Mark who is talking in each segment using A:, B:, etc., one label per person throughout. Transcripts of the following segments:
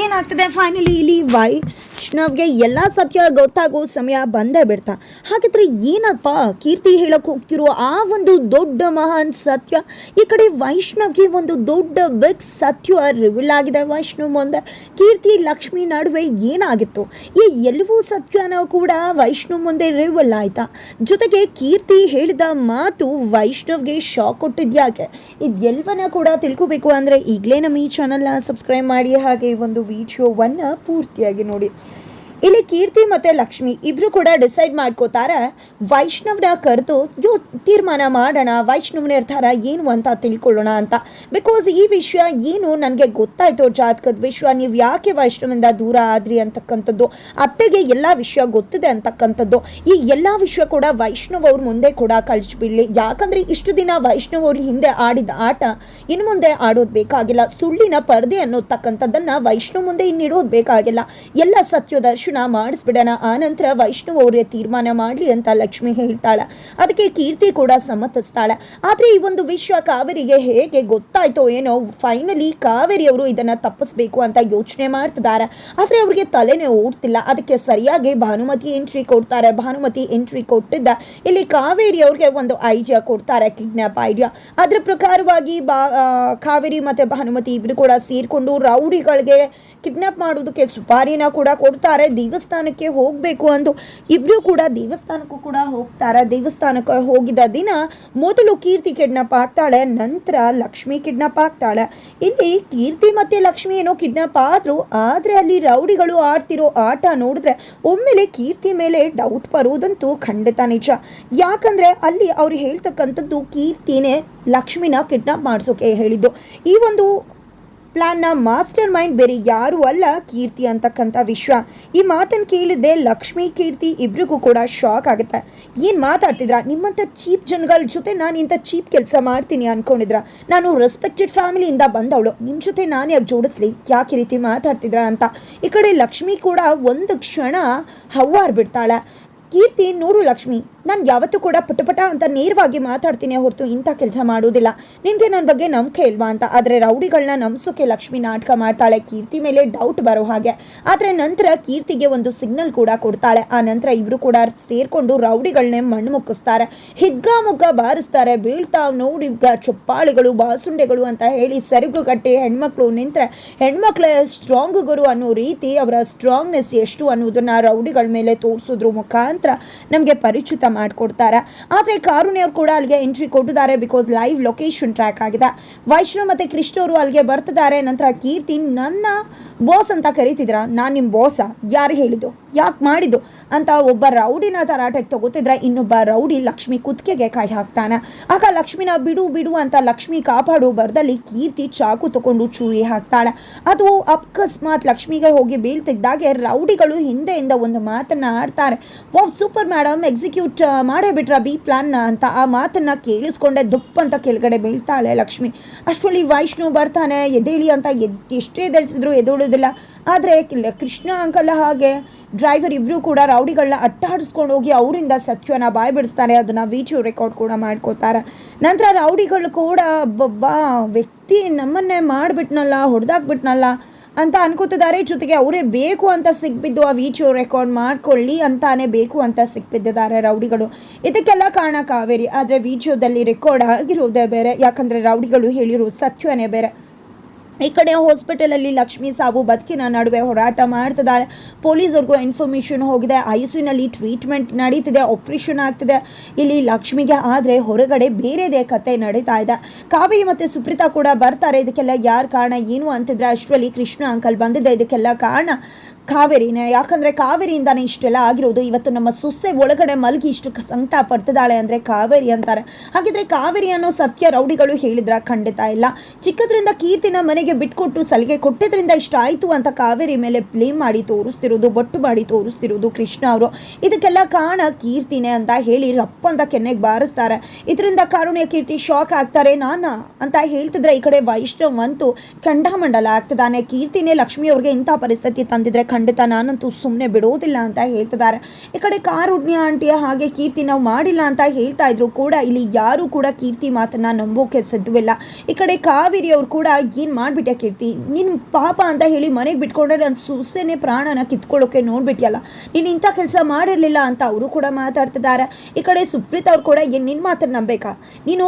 A: ಏನಾಗ್ತದೆ? ಫೈನಲಿ ಇಲ್ಲಿ ವೈಷ್ಣವ್ಗೆ ಎಲ್ಲ ಸತ್ಯ ಗೊತ್ತಾಗೋ ಸಮಯ ಬಂದೇ ಬಿಡ್ತಾ. ಹಾಗಿದ್ರೆ ಏನಪ್ಪ? ಕೀರ್ತಿ ಹೇಳಕ್ ಹೋಗ್ತಿರುವ ಆ ಒಂದು ದೊಡ್ಡ ಮಹಾನ್ ಸತ್ಯ, ಈ ಕಡೆ ವೈಷ್ಣವ್ಗೆ ಒಂದು ದೊಡ್ಡ ಬಿಗ್ ಸತ್ಯ ರಿವೀಲ್ ಆಗಿದೆ ವೈಷ್ಣವ್ ಮುಂದೆ. ಕೀರ್ತಿ, ಲಕ್ಷ್ಮಿ ನಡುವೆ ಏನಾಗಿತ್ತು? ಈ ಎಲ್ಲವೂ ಸತ್ಯನ ಕೂಡ ವೈಷ್ಣವ್ ಮುಂದೆ ರಿವಿಲ್ ಆಯ್ತಾ? ಜೊತೆಗೆ ಕೀರ್ತಿ ಹೇಳಿದ ಮಾತು ವೈಷ್ಣವ್ಗೆ ಶಾಕ್ ಕೊಟ್ಟಿದ್ಯಾಕೆ? ಇದೆಲ್ಲವನ್ನ ಕೂಡ ತಿಳ್ಕೋಬೇಕು ಅಂದರೆ ಈಗಲೇ ನಮ್ಮ ಈ ಚಾನಲ್ನ ಸಬ್ಸ್ಕ್ರೈಬ್ ಮಾಡಿ ಹಾಗೆ ಒಂದು ವಿಡಿಯೋವನ್ನು ಪೂರ್ತಿಯಾಗಿ ನೋಡಿ. ಇಲ್ಲಿ ಕೀರ್ತಿ ಮತ್ತೆ ಲಕ್ಷ್ಮಿ ಇಬ್ಬರು ಕೂಡ ಡಿಸೈಡ್ ಮಾಡ್ಕೋತಾರೆ ವೈಷ್ಣವ್ನ ಕರೆದು, ಯೋ, ತೀರ್ಮಾನ ಮಾಡೋಣ ವೈಷ್ಣವ್ ನಿರ್ಧಾರ ಏನು ಅಂತ ತಿಳ್ಕೊಳ್ಳೋಣ ಅಂತ. ಬಿಕಾಸ್ ಈ ವಿಷಯ ಏನು ನನಗೆ ಗೊತ್ತಾಯ್ತು ಜಾತಕದ ವಿಷಯ, ನೀವು ಯಾಕೆ ವೈಷ್ಣವಿಂದ ದೂರ ಆದ್ರಿ ಅಂತಕ್ಕಂಥದ್ದು, ಅತ್ತೆಗೆ ಎಲ್ಲ ವಿಷಯ ಗೊತ್ತಿದೆ ಅಂತಕ್ಕಂಥದ್ದು. ಈ ಎಲ್ಲ ವಿಷಯ ಕೂಡ ವೈಷ್ಣವ್ ಅವ್ರ ಮುಂದೆ ಕೂಡ ಕಳಿಸ್ಬಿಡ್ಲಿ. ಯಾಕಂದ್ರೆ ಇಷ್ಟು ದಿನ ವೈಷ್ಣವ್ ಅವ್ರ ಹಿಂದೆ ಆಡಿದ ಆಟ ಇನ್ನು ಮುಂದೆ ಆಡೋದು ಬೇಕಾಗಿಲ್ಲ. ಸುಳ್ಳಿನ ಪರದೆ ಅನ್ನೋತಕ್ಕಂಥದ್ದನ್ನ ವೈಷ್ಣವ್ ಮುಂದೆ ಇನ್ನಿಡೋದು ಬೇಕಾಗಿಲ್ಲ. ಎಲ್ಲ ಸತ್ಯ ದರ್ಶನ ಮಾಡಿಸ್ಬಿಡೋಣ. ಆ ನಂತರ ವೈಷ್ಣವ್ ಅವರೇ ತೀರ್ಮಾನ ಮಾಡಲಿ ಅಂತ ಲಕ್ಷ್ಮಿ ಹೇಳ್ತಾಳೆ. ಅದಕ್ಕೆ ಕೀರ್ತಿ ಕೂಡ ಸಮ್ಮತಿಸ್ತಾಳೆ. ಆದ್ರೆ ಈ ಒಂದು ವಿಷಯ ಕಾವೇರಿಗೆ ಹೇಗೆ ಗೊತ್ತಾಯ್ತೋ ಏನೋ ಫೈನಲಿ ಕಾವೇರಿ ಅವರು ಇದನ್ನ ತಪ್ಪಿಸ್ಬೇಕು ಅಂತ ಯೋಚನೆ ಮಾಡ್ತಿದ್ದಾರೆ. ಆದ್ರೆ ಅವರಿಗೆ ತಲೆನೇ ಓಡ್ತಿಲ್ಲ. ಅದಕ್ಕೆ ಸರಿಯಾಗಿ ಭಾನುಮತಿ ಎಂಟ್ರಿ ಕೊಡ್ತಾರೆ. ಭಾನುಮತಿ ಎಂಟ್ರಿ ಕೊಟ್ಟಿದ್ದ. ಇಲ್ಲಿ ಕಾವೇರಿ ಅವ್ರಿಗೆ ಒಂದು ಐಡಿಯಾ ಕೊಡ್ತಾರೆ ಕಿಡ್ನಾಪ್ ಐಡಿಯಾ ಅದರ ಪ್ರಕಾರವಾಗಿ ಬಾ ಕಾವೇರಿ ಮತ್ತೆ ಭಾನುಮತಿ ಇಬ್ಬರು ಕೂಡ ಸೇರಿಕೊಂಡು ರೌಡಿಗಳಿಗೆ ಕಿಡ್ನಾಪ್ ಮಾಡೋದಕ್ಕೆ ಸುಪಾರಿನ ಕೂಡ ಕೊಡ್ತಾರೆ. ದೇವಸ್ಥಾನಕ್ಕೆ ಹೋಗಬೇಕು ಅಂದು ಇಬ್ಬರು ಕೂಡ ದೇವಸ್ಥಾನಕ್ಕೂ ಕೂಡ ಹೋಗ್ತಾರೆ. ದೇವಸ್ಥಾನಕ್ಕೆ ಹೋಗಿದ ದಿನ ಮೊದಲು ಕೀರ್ತಿ ಕಿಡ್ನಾಪ್ ಆಗ್ತಾಳೆ, ನಂತರ ಲಕ್ಷ್ಮಿ ಕಿಡ್ನಾಪ್ ಆಗ್ತಾಳೆ. ಇಲ್ಲಿ ಕೀರ್ತಿ ಮತ್ತೆ ಲಕ್ಷ್ಮಿ ಏನೋ ಕಿಡ್ನಾಪ್ ಆದ್ರು, ಆದ್ರೆ ಅಲ್ಲಿ ರೌಡಿಗಳು ಆಡ್ತಿರೋ ಆಟ ನೋಡಿದ್ರೆ ಒಮ್ಮೆಲೆ ಕೀರ್ತಿ ಮೇಲೆ ಡೌಟ್ ಬರೋದಂತೂ ಖಂಡಿತ ನಿಜ. ಯಾಕಂದ್ರೆ ಅಲ್ಲಿ ಅವ್ರು ಹೇಳ್ತಕ್ಕಂಥದ್ದು ಕೀರ್ತಿನೇ ಲಕ್ಷ್ಮಿನ ಕಿಡ್ನಾಪ್ ಮಾಡಿಸೋಕೆ ಹೇಳಿದ್ದು. ಈ ಒಂದು ಪ್ಲಾನ್ನ ಮಾಸ್ಟರ್ ಮೈಂಡ್ ಬೇರೆ ಯಾರೂ ಅಲ್ಲ ಕೀರ್ತಿ ಅಂತಕ್ಕಂಥ ವಿಶ್ವ. ಈ ಮಾತನ್ನು ಕೇಳಿದ್ದೆ ಲಕ್ಷ್ಮಿ, ಕೀರ್ತಿ ಇಬ್ರಿಗೂ ಕೂಡ ಶಾಕ್ ಆಗುತ್ತೆ. ಏನು ಮಾತಾಡ್ತಿದ್ರ? ನಿಮ್ಮಂಥ ಚೀಪ್ ಜನಗಳ ಜೊತೆ ನಾನು ಇಂಥ ಚೀಪ್ ಕೆಲಸ ಮಾಡ್ತೀನಿ ಅನ್ಕೊಂಡಿದ್ರ? ನಾನು ರೆಸ್ಪೆಕ್ಟೆಡ್ ಫ್ಯಾಮಿಲಿಯಿಂದ ಬಂದವಳು. ನಿಮ್ಮ ಜೊತೆ ನಾನು ಯಾಕೆ ಜೋಡಿಸ್ಲಿ. ಯಾಕೆ ರೀತಿ ಮಾತಾಡ್ತಿದ್ರ ಅಂತ. ಈ ಕಡೆ ಲಕ್ಷ್ಮಿ ಕೂಡ ಒಂದು ಕ್ಷಣ ಹವ್ವಾರ್ ಬಿಡ್ತಾಳೆ. ಕೀರ್ತಿ ನೋಡು ಲಕ್ಷ್ಮಿ. ನಾನು ಯಾವತ್ತೂ ಕೂಡ ಪುಟಪಟ ಅಂತ ನೇರವಾಗಿ ಮಾತಾಡ್ತೀನಿ ಹೊರತು ಇಂಥ ಕೆಲಸ ಮಾಡೋದಿಲ್ಲ ನಿನಗೆ ನನ್ನ ಬಗ್ಗೆ ನಂಬಿಕೆ ಇಲ್ವಾ ಅಂತ. ಆದರೆ ರೌಡಿಗಳನ್ನ ನಂಬಿಸೋಕೆ ಲಕ್ಷ್ಮಿ ನಾಟಕ ಮಾಡ್ತಾಳೆ. ಕೀರ್ತಿ ಮೇಲೆ ಡೌಟ್ ಬರೋ ಹಾಗೆ. ಆದರೆ ನಂತರ ಕೀರ್ತಿಗೆ ಒಂದು ಸಿಗ್ನಲ್ ಕೂಡ ಕೊಡ್ತಾಳೆ. ಆ ನಂತರ ಇವರು ಕೂಡ ಸೇರಿಕೊಂಡು ರೌಡಿಗಳನ್ನೇ ಮಣ್ಣು ಮುಕ್ಕಿಸ್ತಾರೆ. ಹಿಗ್ಗಾಮುಗ್ಗ ಬಾರಿಸ್ತಾರೆ. ಬೀಳ್ತಾ ನೋಡಿ ಚೊಪ್ಪಾಳಿಗಳು, ಬಾಸುಂಡೆಗಳು ಅಂತ ಹೇಳಿ ಸೆರಗು ಕಟ್ಟಿ ಹೆಣ್ಮಕ್ಳು ನಿಂತರೆ ಹೆಣ್ಮಕ್ಳ ಸ್ಟ್ರಾಂಗ್ ಗುರು ಅನ್ನೋ ರೀತಿ ಅವರ ಸ್ಟ್ರಾಂಗ್ನೆಸ್ ಎಷ್ಟು ಅನ್ನೋದನ್ನ ರೌಡಿಗಳ ಮೇಲೆ ತೋರಿಸಿದ್ರು ಮುಖಾಂತರ. ನಮಗೆ ಪರಿಚಿತ ಮಾಡಿಕೊಡ್ತಾರೆ. ಆದರೆ ಕಾರುಣ್ಯವ್ರು ಕೂಡ ಅಲ್ಲಿಗೆ ಎಂಟ್ರಿ ಕೊಟ್ಟಿದ್ದಾರೆ ಬಿಕಾಸ್ ಲೈವ್ ಲೊಕೇಶನ್ ಟ್ರ್ಯಾಕ್ ಆಗಿದೆ. ವೈಷ್ಣವ್ ಮತ್ತು ಕೃಷ್ಣ ಅವರು ಅಲ್ಲಿಗೆ ಬರ್ತಿದ್ದಾರೆ. ನಂತರ ಕೀರ್ತಿ, ನನ್ನ ಬಾಸ್ ಅಂತ ಕರೀತಿದ್ರ? ನಾನು ನಿಮ್ಮ ಬಾಸ ಯಾರು ಹೇಳಿದ್ದು? ಯಾಕೆ ಮಾಡಿದ್ದು? ಅಂತ ಒಬ್ಬ ರೌಡಿನ ತರಾಟೆಗೆ ತಗೋತಿದ್ರೆ ಇನ್ನೊಬ್ಬ ರೌಡಿ ಲಕ್ಷ್ಮಿ ಕುತ್ತಿಗೆಗೆ ಕೈ ಹಾಕ್ತಾನೆ. ಆಗ ಲಕ್ಷ್ಮಿನ ಬಿಡು ಬಿಡು ಅಂತ ಲಕ್ಷ್ಮಿ ಕಾಪಾಡೋ ಬರದಲ್ಲಿ ಕೀರ್ತಿ ಚಾಕು ತಗೊಂಡು ಚೂರಿ ಹಾಕ್ತಾಳೆ. ಅದು ಅಕಸ್ಮಾತ್ ಲಕ್ಷ್ಮಿಗೆ ಹೋಗಿ ಬೀಳ್ತಿದ್ದಾಗೆ ರೌಡಿಗಳು ಹಿಂದೆಯಿಂದ ಒಂದು ಮಾತನ್ನ ಆಡ್ತಾರೆ. ಓ ಸೂಪರ್ ಮೇಡಮ್ ಎಕ್ಸಿಕ್ಯೂಟ್ ಮಾಡೇ ಬಿಟ್ರ ಬಿ ಪ್ಲಾನ್ನ ಅಂತ. ಆ ಮಾತನ್ನ ಕೇಳಿಸ್ಕೊಂಡೆ, ದುಪ್ಪ ಅಂತ ಕೆಳಗಡೆ ಬೀಳ್ತಾಳೆ ಲಕ್ಷ್ಮಿ. ಅಷ್ಟರಲ್ಲಿ ವೈಷ್ಣು ಬರ್ತಾನೆ ಎದೇಳಿ ಅಂತ ಎದ್, ಎಷ್ಟೇ ಎದ್ದೇಳಿಸಿದ್ರು ಎದ್ದೇಳೋದಿಲ್ಲ ಆದರೆ ಕೃಷ್ಣ ಅಂಕಲ್ ಹಾಗೆ ಡ್ರೈವರ್ ಇಬ್ಬರು ಕೂಡ ರೌಡಿಗಳನ್ನ ಅಟ್ಟಾಡಿಸ್ಕೊಂಡು ಹೋಗಿ ಅವರಿಂದ ಸತ್ಯನ ಬಾಯ್ ಬಿಡಿಸ್ತಾರೆ. ಅದನ್ನ ವಿಡಿಯೋ ರೆಕಾರ್ಡ್ ಕೂಡ ಮಾಡ್ಕೋತಾರೆ. ನಂತರ ರೌಡಿಗಳು ಕೂಡ ಒಬ್ಬೊಬ್ಬ ವ್ಯಕ್ತಿ ನಮ್ಮನ್ನೇ ಮಾಡಿಬಿಟ್ನಲ್ಲ, ಹೊಡೆದಾಕ್ಬಿಟ್ನಲ್ಲ ಅಂತ ಅನ್ಕೋತಿದ್ದಾರೆ. ಜೊತೆಗೆ ಅವರೇ ಬೇಕು ಅಂತ ಸಿಕ್ಬಿದ್ದು ಆ ವಿಡಿಯೋ ರೆಕಾರ್ಡ್ ಮಾಡ್ಕೊಳ್ಳಿ ಅಂತಾನೆ ಬೇಕು ಅಂತ ಸಿಕ್ಬಿದ್ದಿದ್ದಾರೆ ರೌಡಿಗಳು. ಇದಕ್ಕೆಲ್ಲ ಕಾರಣ ಕಾವೇರಿ. ಆದ್ರೆ ವಿಡಿಯೋದಲ್ಲಿ ರೆಕಾರ್ಡ್ ಆಗಿರೋದೇ ಬೇರೆ. ಯಾಕಂದ್ರೆ ರೌಡಿಗಳು ಹೇಳಿರೋ ಸತ್ಯನೇ ಬೇರೆ. ಈ ಕಡೆ ಹಾಸ್ಪಿಟಲಲ್ಲಿ ಲಕ್ಷ್ಮಿ ಸಾವು ಬದುಕಿನ ನಡುವೆ ಹೋರಾಟ ಮಾಡ್ತಿದ್ದಾಳೆ ಪೊಲೀಸರಿಗೂ ಇನ್ಫಾರ್ಮೇಷನ್ ಹೋಗಿದೆ. ಐ ನಲ್ಲಿ ಟ್ರೀಟ್ಮೆಂಟ್ ನಡೀತಿದೆ ಆಪ್ರೇಷನ್ ಆಗ್ತಿದೆ. ಇಲ್ಲಿ ಲಕ್ಷ್ಮಿಗೆ ಆದರೆ ಹೊರಗಡೆ ಬೇರೆದೇ ಕತೆ ನಡೀತಾ ಇದೆ. ಕಾವೇರಿ ಮತ್ತು ಸುಪ್ರೀತಾ ಕೂಡ ಬರ್ತಾರೆ. ಇದಕ್ಕೆಲ್ಲ ಯಾರು ಕಾರಣ, ಏನು ಅಂತಿದ್ರೆ ಅಷ್ಟರಲ್ಲಿ ಕೃಷ್ಣ ಅಂಕಲ್ ಬಂದಿದೆ ಇದಕ್ಕೆಲ್ಲ ಕಾರಣ ಕಾವೇರಿನೇ, ಯಾಕಂದ್ರೆ ಕಾವೇರಿಯಿಂದಾನೇ ಇಷ್ಟೆಲ್ಲ ಆಗಿರೋದು. ಇವತ್ತು ನಮ್ಮ ಸೊಸೆ ಒಳಗಡೆ ಮಲಗಿ ಇಷ್ಟು ಸಂಕಟ ಪಡ್ತಿದ್ದಾಳೆ ಅಂದ್ರೆ ಕಾವೇರಿ ಅಂತಾರೆ. ಹಾಗಿದ್ರೆ ಕಾವೇರಿ ಅನ್ನೋ ಸತ್ಯ ರೌಡಿಗಳು ಹೇಳಿದ್ರ ಖಂಡಿತ ಇಲ್ಲ. ಚಿಕ್ಕದ್ರಿಂದ ಕೀರ್ತಿನ ಮನೆಗೆ ಬಿಟ್ಕೊಟ್ಟು ಸಲಿಗೆ ಕೊಟ್ಟಿದ್ರಿಂದ ಇಷ್ಟ ಆಯಿತು ಅಂತ ಕಾವೇರಿ ಮೇಲೆ ಬ್ಲೇಮ್ ಮಾಡಿ ತೋರಿಸ್ತಿರೋದು, ಬೊಟ್ಟು ಮಾಡಿ ತೋರಿಸ್ತಿರೋದು ಕೃಷ್ಣ ಅವರು. ಇದಕ್ಕೆಲ್ಲ ಕಾರಣ ಕೀರ್ತಿನೇ ಅಂತ ಹೇಳಿ ರಪ್ಪ ಅಂತ ಕೆನ್ನೆಗೆ ಬಾರಿಸ್ತಾರೆ. ಇದರಿಂದ ಕಾರುಣ್ಯ ಕೀರ್ತಿ ಶಾಕ್ ಆಗ್ತಾರೆ. ನಾನಾ ಅಂತ ಹೇಳ್ತಿದ್ರೆ ಈ ಕಡೆ ವೈಷ್ಣವ್ ಅಂತೂ ಕಂಡಮಂಡಲ ಆಗ್ತದಾನೆ ಕೀರ್ತಿನೇ ಲಕ್ಷ್ಮಿ ಅವ್ರಿಗೆ ಇಂಥ ಪರಿಸ್ಥಿತಿ ತಂದಿದ್ರೆ ಖಂಡಿತ ನಾನಂತೂ ಸುಮ್ಮನೆ ಬಿಡೋದಿಲ್ಲ ಅಂತ ಹೇಳ್ತಿದ್ದಾರೆ. ಈ ಕಡೆ ಕಾರುಣ್ಯ ಆಂಟಿಯ ಹಾಗೆ ಕೀರ್ತಿ ನಾವು ಮಾಡಿಲ್ಲ ಅಂತ ಹೇಳ್ತಾ ಇದ್ರು ಕೂಡ ಇಲ್ಲಿ ಯಾರು ಕೂಡ ಕೀರ್ತಿ ಮಾತನ್ನ ನಂಬೋಕೆ ಸಿದ್ಧವಿಲ್ಲ. ಈ ಕಡೆ ಕಾವೇರಿ ಅವ್ರು ಕೂಡ ಏನು ಮಾಡಿಬಿಟ್ಟೆ ಕೀರ್ತಿ? ನೀನು ಪಾಪ ಅಂತ ಹೇಳಿ ಮನೆಗೆ ಬಿಟ್ಕೊಂಡ್ರೆ ನಾನು ಸುಸೇನೆ ಪ್ರಾಣನ ಕಿತ್ಕೊಳ್ಳೋಕೆ ನೋಡ್ಬಿಟ್ಟಿಯಲ್ಲ ನೀನು ಇಂಥ ಕೆಲಸ ಮಾಡಿರಲಿಲ್ಲ ಅಂತ ಅವರು ಕೂಡ ಮಾತಾಡ್ತಿದ್ದಾರೆ. ಈ ಕಡೆ ಸುಪ್ರೀತ್ ಅವ್ರು ಕೂಡ ಏನು ನಿನ್ನ ಮಾತನ್ನು ನಂಬೇಕಾ? ನೀನು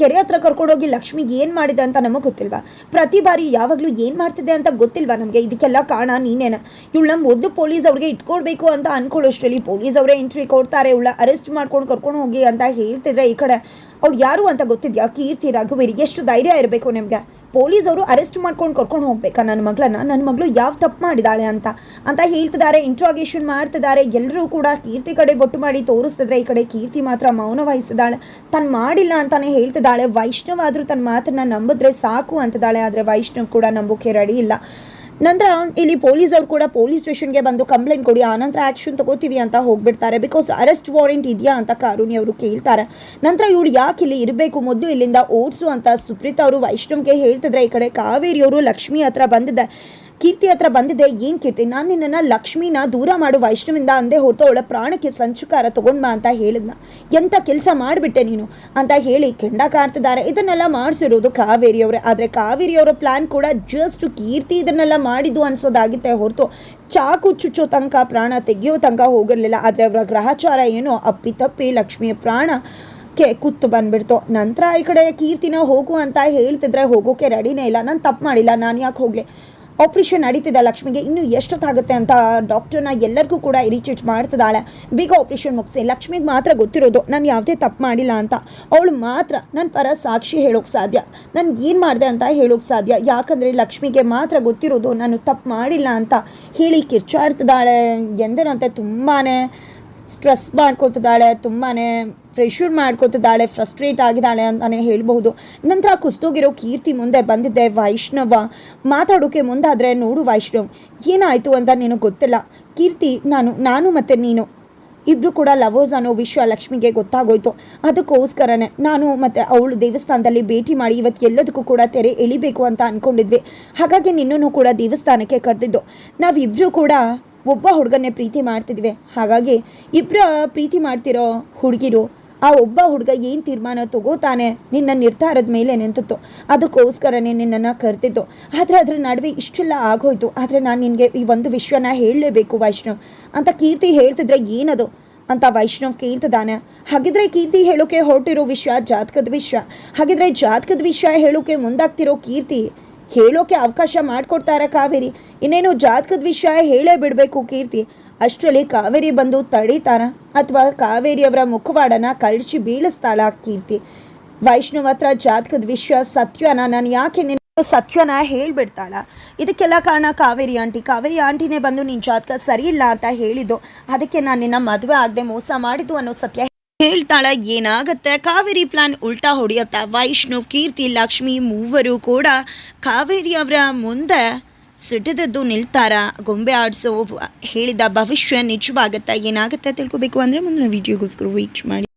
A: ಕೆರೆ ಹತ್ರ ಕರ್ಕೊಂಡೋಗಿ ಲಕ್ಷ್ಮಿಗೆ ಏನು ಮಾಡಿದೆ ಅಂತ ನಮಗೆ ಗೊತ್ತಿಲ್ವಾ? ಪ್ರತಿ ಬಾರಿ ಯಾವಾಗಲೂ ಏನು ಮಾಡ್ತಿದ್ದೆ ಅಂತ ಗೊತ್ತಿಲ್ವಾ ನಮಗೆ? ಇದಕ್ಕೆಲ್ಲ ಕಾರಣ ನೀನೇನ? ಇವಳನ್ನ ಮೊದಲು ಪೊಲೀಸ್ ಅವ್ರಿಗೆ ಇಟ್ಕೊಳ್ಬೇಕು ಅಂತ ಅನ್ಕೊಳ್ಳೋಷ್ಟರಲ್ಲಿ ಪೊಲೀಸ್ ಅವರೇ ಎಂಟ್ರಿ ಕೊಡ್ತಾರೆ ಇವಳ ಅರೆಸ್ಟ್ ಮಾಡ್ಕೊಂಡು ಕರ್ಕೊಂಡು ಹೋಗಿ ಅಂತ ಹೇಳ್ತಿದ್ರೆ ಈ ಕಡೆ. ಅವ್ರು ಯಾರು ಅಂತ ಗೊತ್ತಿದ್ಯಾ? ಕೀರ್ತಿ, ರಘುವೀರ್, ಎಷ್ಟು ಧೈರ್ಯ ಇರಬೇಕು ನಿಮಗೆ? ಪೊಲೀಸ್ ಅವರು ಅರೆಸ್ಟ್ ಮಾಡ್ಕೊಂಡು ಕರ್ಕೊಂಡು ಹೋಗ್ಬೇಕಾ ನನ್ನ ಮಗಳನ್ನ? ನನ್ನ ಮಗಳು ಯಾವ ತಪ್ಪು ಮಾಡಿದಾಳೆ ಅಂತ? ಅಂತ ಹೇಳ್ತಿದ್ದಾರೆ ಇಂಟ್ರಾಗೇಷನ್ ಮಾಡ್ತಿದ್ದಾರೆ ಎಲ್ಲರೂ ಕೂಡ ಕೀರ್ತಿ ಕಡೆ ಬೊಟ್ಟು ಮಾಡಿ ತೋರಿಸ್ತಿದ್ರೆ ಈ ಕಡೆ ಕೀರ್ತಿ ಮಾತ್ರ ಮೌನ ವಹಿಸಿದಾಳೆ ತಾನು ಮಾಡಿಲ್ಲ ಅಂತಾನೆ ಹೇಳ್ತಿದ್ದಾಳೆ. ವೈಷ್ಣವ್ ಆದರೂ ತನ್ನ ಮಾತನ್ನ ನಂಬಿದ್ರೆ ಸಾಕು ಅಂತಿದ್ದಾಳೆ, ಆದರೆ ವೈಷ್ಣವ್ ಕೂಡ ನಂಬೋಕೆ ರೆಡಿ ಇಲ್ಲ. ನಂತರ ಇಲ್ಲಿ ಪೊಲೀಸ್ ಅವರು ಕೂಡ ಪೊಲೀಸ್ ಸ್ಟೇಷನ್ಗೆ ಬಂದು ಕಂಪ್ಲೇಂಟ್ ಕೊಡಿ ಆನಂತರ ಆ್ಯಕ್ಷನ್ ತಗೋತೀವಿ ಅಂತ ಹೋಗ್ಬಿಡ್ತಾರೆ. ಬಿಕಾಸ್ ಅರೆಸ್ಟ್ ವಾರೆಂಟ್ ಇದೆಯಾ ಅಂತ ಕಾರುಣಿ ಅವರು ಕೇಳ್ತಾರೆ. ನಂತರ ಇವ್ರು ಯಾಕೆ ಇಲ್ಲಿ ಇರಬೇಕು? ಮೊದಲು ಇಲ್ಲಿಂದ ಓಡಿಸು ಅಂತ ಸುಪ್ರೀತ್ ಅವರು ವೈಷ್ಣವ್ಗೆ ಹೇಳ್ತಿದ್ರೆ ಈ ಕಡೆ ಕಾವೇರಿಯವರು ಲಕ್ಷ್ಮಿ ಹತ್ರ ಬಂದಿದ್ದೆ ಕೀರ್ತಿ ಹತ್ರ ಬಂದಿದೆ, ಏನು ಕೀರ್ತಿ? ನಾನು ನಿನ್ನನ್ನು ಲಕ್ಷ್ಮಿನ ದೂರ ಮಾಡು, ವೈಷ್ಣವಿಂದ ಅಂದೇ ಹೊರತು ಅವಳ ಪ್ರಾಣಕ್ಕೆ ಸಂಚುಕಾರ ತಗೊಂಡ್ಮ ಅಂತ ಹೇಳಿದ್ನ. ಎಂಥ ಕೆಲಸ ಮಾಡಿಬಿಟ್ಟೆ ನೀನು? ಅಂತ ಹೇಳಿ ಕೆಂಡ ಕಾರ್ತಿದ್ದಾರೆ ಇದನ್ನೆಲ್ಲ ಮಾಡಿಸಿರೋದು ಕಾವೇರಿಯವರೇ. ಆದರೆ ಕಾವೇರಿಯವರ ಪ್ಲಾನ್ ಕೂಡ ಜಸ್ಟ್ ಕೀರ್ತಿ ಇದನ್ನೆಲ್ಲ ಮಾಡಿದ್ದು ಅನ್ಸೋದಾಗಿತ್ತೆ ಹೊರತು. ಚಾಕು ಚುಚ್ಚೋ ತನಕ ಪ್ರಾಣ ತೆಗೆಯೋ ತನಕ ಹೋಗಿರಲಿಲ್ಲ. ಆದರೆ ಅವರ ಗ್ರಹಚಾರ ಏನೋ ಅಪ್ಪಿತಪ್ಪಿ ಲಕ್ಷ್ಮಿಯ ಪ್ರಾಣ ಕೆ ಕುತ್ತು ಬಂದ್ಬಿಡ್ತು. ನಂತರ ಈ ಕಡೆ ಕೀರ್ತಿನ ಹೋಗು ಅಂತ ಹೇಳ್ತಿದ್ರೆ ಹೋಗೋಕೆ ರೆಡಿನೇ ಇಲ್ಲ. ನಾನು ತಪ್ಪು ಮಾಡಿಲ್ಲ. ನಾನು ಯಾಕೆ ಹೋಗಲಿ? ಆಪ್ರೇಷನ್ ನಡೀತಿದೆ. ಲಕ್ಷ್ಮಿಗೆ ಇನ್ನೂ ಎಷ್ಟೊತ್ತಾಗುತ್ತೆ ಅಂತ ಡಾಕ್ಟರ್ನ ಎಲ್ಲರಿಗೂ ಕೂಡ ಇರಿಟೇಟ್ ಮಾಡ್ತಿದ್ದಾಳೆ. ಬೇಗ ಆಪ್ರೇಷನ್ ಮುಗಿಸಿ ಲಕ್ಷ್ಮಿಗೆ ಮಾತ್ರ ಗೊತ್ತಿರೋದು, ನಾನು ಯಾವುದೇ ತಪ್ಪು ಮಾಡಿಲ್ಲ ಅಂತ. ಅವಳು ಮಾತ್ರ ನನ್ನ ಪರ ಸಾಕ್ಷಿ ಹೇಳೋಕ್ಕೆ ಸಾಧ್ಯ. ನಾನು ಏನು ಮಾಡಿದೆ ಅಂತ ಹೇಳೋಕ್ಕೆ ಸಾಧ್ಯ. ಯಾಕಂದರೆ ಲಕ್ಷ್ಮಿಗೆ ಮಾತ್ರ ಗೊತ್ತಿರೋದು, ನಾನು ತಪ್ಪು ಮಾಡಿಲ್ಲ ಅಂತ. ಹೇಳಿ ಕಿರ್ಚಾಡ್ತಿದ್ದಾಳೆ. ಎಂದರಂತೆ ತುಂಬಾ ಸ್ಟ್ರೆಸ್ ಮಾಡ್ಕೊತಿದ್ದಾಳೆ ತುಂಬಾ ಪ್ರೆಷರ್ ಮಾಡ್ಕೋತಿದ್ದಾಳೆ ಫ್ರಸ್ಟ್ರೇಟ್ ಆಗಿದ್ದಾಳೆ ಅಂತಲೇ ಹೇಳ್ಬಹುದು. ನಂತರ ಕುಸ್ತೋಗಿರೋ ಕೀರ್ತಿ ಮುಂದೆ ಬಂದಿದ್ದೆ ವೈಷ್ಣವ ಮಾತಾಡೋಕೆ ಮುಂದಾದರೆ ನೋಡು ವೈಷ್ಣವ್, ಏನಾಯಿತು ಅಂತ ನಿನಗೆ ಗೊತ್ತಿಲ್ಲ? ಕೀರ್ತಿ, ನಾನು ನಾನು ಮತ್ತು ನೀನು. ಇಬ್ಬರು ಕೂಡ ಲವರ್ಸ್ ಅನ್ನೋ ವಿಷಯ ಲಕ್ಷ್ಮಿಗೆ ಗೊತ್ತಾಗೋಯ್ತು. ಅದಕ್ಕೋಸ್ಕರನೇ ನಾನು ಮತ್ತು ಅವಳು ದೇವಸ್ಥಾನದಲ್ಲಿ ಭೇಟಿ ಮಾಡಿ ಇವತ್ತು ಎಲ್ಲದಕ್ಕೂ ಕೂಡ ತೆರೆ ಎಳಿಬೇಕು ಅಂತ ಅಂದ್ಕೊಂಡಿದ್ವಿ ಹಾಗಾಗಿ ನಿನ್ನೂ ಕೂಡ ದೇವಸ್ಥಾನಕ್ಕೆ ಕರೆದಿದ್ದು. ನಾವಿಬ್ಬರು ಕೂಡ ಒಬ್ಬ ಹುಡುಗನ್ನೇ ಪ್ರೀತಿ ಮಾಡ್ತಿದ್ವಿ. ಹಾಗಾಗಿ ಇಬ್ಬರ ಪ್ರೀತಿ ಮಾಡ್ತಿರೋ ಹುಡುಗಿರು ಆ ಒಬ್ಬ ಹುಡುಗ ಏನು ತೀರ್ಮಾನ ತಗೋತಾನೆ ನಿನ್ನ ನಿರ್ಧಾರದ ಮೇಲೆ ನಿಂತಿತ್ತು. ಅದಕ್ಕೋಸ್ಕರನೇ ನಿನ್ನನ್ನು ಕರೆದಿದ್ದು ಆದರೆ ಅದರ ನಡುವೆ ಇಷ್ಟೆಲ್ಲ ಆಗೋಯ್ತು. ಆದರೆ ನಾನು ನಿನಗೆ ಈ ಒಂದು ವಿಷಯನ ಹೇಳಲೇಬೇಕು ವೈಷ್ಣವ್. ಅಂತ ಕೀರ್ತಿ ಹೇಳ್ತಿದ್ರೆ ಏನದು? ಅಂತ ವೈಷ್ಣವ್ ಕೇಳ್ತಿದ್ದಾನೆ. ಹಾಗಿದ್ರೆ ಕೀರ್ತಿ ಹೇಳೋಕೆ ಹೊರಟಿರೋ ವಿಷಯ ಜಾತಕದ ವಿಷಯ. ಹಾಗಿದ್ರೆ ಜಾತಕದ ವಿಷಯ ಹೇಳೋಕೆ ಮುಂದಾಗ್ತಿರೋ ಕೀರ್ತಿ ಹೇಳೋಕೆ ಅವಕಾಶ ಮಾಡಿಕೊಡ್ತಾರ ಕಾವೇರಿ. ಇನ್ನೇನು ಜಾತಕದ ವಿಷಯ ಹೇಳೇ ಬಿಡಬೇಕು ಕೀರ್ತಿ. ಅಷ್ಟರಲ್ಲಿ ಕಾವೇರಿ ಬಂದು ತಡೀತಾರ ಅಥವಾ ಕಾವೇರಿಯವರ ಮುಖವಾಡನ ಕಳಿಸಿ ಬೀಳಿಸ್ತಾಳ ಕೀರ್ತಿ? ವೈಷ್ಣವ ಹತ್ರ ಜಾತಕದ ವಿಷಯ ಸತ್ಯನ, ನಾನು ಯಾಕೆ ನಿನ್ನ ಸತ್ಯನ ಹೇಳ್ಬಿಡ್ತಾಳ? ಇದಕ್ಕೆಲ್ಲ ಕಾರಣ ಕಾವೇರಿ ಆಂಟಿ. ಕಾವೇರಿ ಆಂಟಿನೇ ಬಂದು ನಿನ್ನ ಜಾತಕ ಸರಿ ಇಲ್ಲ ಅಂತ ಹೇಳಿದ್ದು. ಅದಕ್ಕೆ ನಾನು ನಿನ್ನ ಮದುವೆ ಆಗದೆ ಮೋಸ ಮಾಡಿದ್ದು ಅನ್ನೋ ಸತ್ಯ ಹೇಳ್ತಾಳ. ಏನಾಗುತ್ತೆ? ಕಾವೇರಿ ಪ್ಲಾನ್ ಉಲ್ಟಾ ಹೊಡೆಯುತ್ತೆ ವೈಷ್ಣವ್, ಕೀರ್ತಿ, ಲಕ್ಷ್ಮಿ ಮೂವರು ಕೂಡ ಕಾವೇರಿ ಅವರ ಮುಂದೆ ಸಿಡಿದದ್ದು ನಿಲ್ತಾರ. ಗೊಂಬೆ ಆಡಿಸೋ ಹೇಳಿದ ಭವಿಷ್ಯ ನಿಜವಾಗತ್ತಾ ಏನಾಗುತ್ತೆ ತಿಳ್ಕೊಬೇಕು ಅಂದರೆ ಮುಂದಿನ ವೀಡಿಯೋಗೋಸ್ಕರ ವೀಚ್ ಮಾಡಿ.